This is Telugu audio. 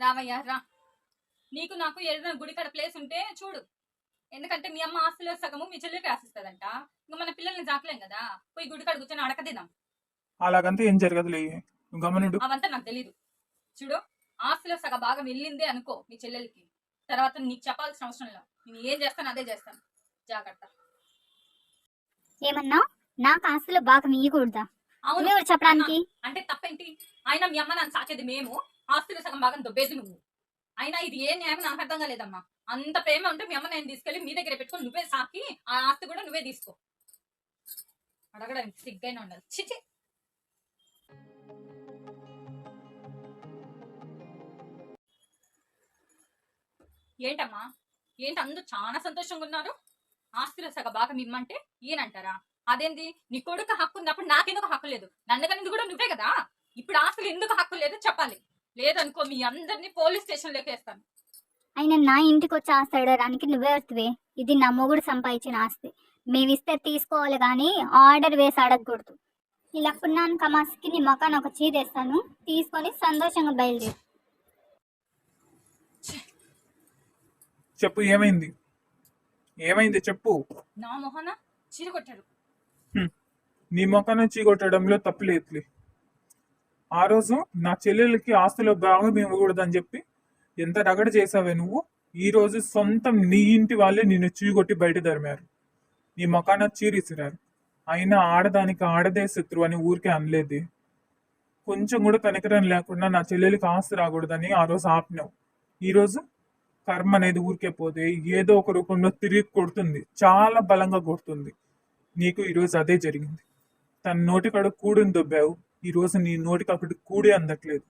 రావయ్యా రా. నీకు నాకు ఏదైనా గుడికాడ ప్లేస్ ఉంటే చూడు. ఎందుకంటే మీ అమ్మ ఆస్తిలో సగము మీ చెల్లికి రాసిస్తుందంట. ఇంకా మన పిల్లల్ని జాకలేం కదా. పోయి గుడికాడ కూర్చొని అడకదిద్దాం అలాగంతా ఏం జరగదులే. గమనుడు. అవంతా నాకు తెలీదు. చూడు ఆస్తిలో సగ భాగం వెళ్ళిందే అనుకో మీ చెల్లెలకి. తర్వాత నీకు చెప్పాల్సిన అవసరం లేదు. నేను ఏం చేస్తాను అదే చేస్తాను. జాగ్రత్త. ఏమన్నా? నాకు ఆస్తులు బాగా ఇయ్యకూడదా? అవును. నువ్వు చెప్పడానికి? అంటే తప్పేంటి? అయినా మీ అమ్మ నన్ను సాకేది మేము. ఆస్తుల సగం భాగం దొబ్బేది నువ్వు. అయినా ఇది ఏ న్యాయం నాకు అర్థం కాలేదమ్మా. అంత ప్రేమ ఉంటే మీ అమ్మ నేను తీసుకెళ్ళి మీ దగ్గర పెట్టుకొని నువ్వే సాకి ఆ ఆస్తి కూడా నువ్వే తీసుకో. అడగడానికి సిగ్గైనా ఉండదు చిచి ఏంటమ్మా? ఏంటి అందరూ చాలా సంతోషంగా ఉన్నారు? ఆస్తిలో సగ బాగా మిమ్మంటే ఈయనంటారా? అదేంది? నీ కొడుకు హక్కు ఉన్నప్పుడు నాకెందుకు హక్కు లేదు? నన్ను కూడా నువ్వే కదా? ఇప్పుడు ఆస్తులు ఎందుకు హక్కు లేదు? చెప్పాలి. లేదనుకో మీ అందరినీ పోలీస్ స్టేషన్ వేస్తాను. ఆయన నా ఇంటికి వచ్చి ఆస్తి అడగడానికి నువ్వే వస్తువే. ఇది నా మొగుడు సంపాదించిన ఆస్తి. మేమిస్తే తీసుకోవాలి కానీ ఆర్డర్ వేసి అడగకూడదు. ఇలా పున్నాను కమాస్కి నీ మొఖాన్ని ఒక చీరేస్తాను తీసుకొని సంతోషంగా బయలుదేరు. చెప్పు ఏమైంది? ఏమైంది చెప్పు. నా మొహన చీర కొట్టాడు నీ మొక్కను చీకొట్టడంలో తప్పులేదులే ఆ రోజు నా చెల్లెలకి ఆస్తిలో భాగం ఇవ్వకూడదని చెప్పి ఎంత రగడ చేసావే నువ్వు? ఈ రోజు సొంతం నీ ఇంటి వాళ్ళే నిన్ను చీగొట్టి బయట తరిమారు. నీ మొఖాన చీరిసిరారు. అయినా ఆడదానికి ఆడదే శత్రువు అని ఊరికే అనలేదు. కొంచెం కూడా కనికరం లేకుండా నా చెల్లెలకి ఆస్తి రాకూడదని ఆ రోజు ఆపినావు. ఈరోజు కర్మ అనేది ఊరికే పోతే ఏదో ఒక రూపంలో తిరిగి కొడుతుంది. చాలా బలంగా కొడుతుంది. నీకు ఈరోజు అదే జరిగింది. తన నోటికాడ కూడుని దొబ్బావు. ఈ రోజు నీ నోటికి అక్కడి కూడే అందట్లేదు.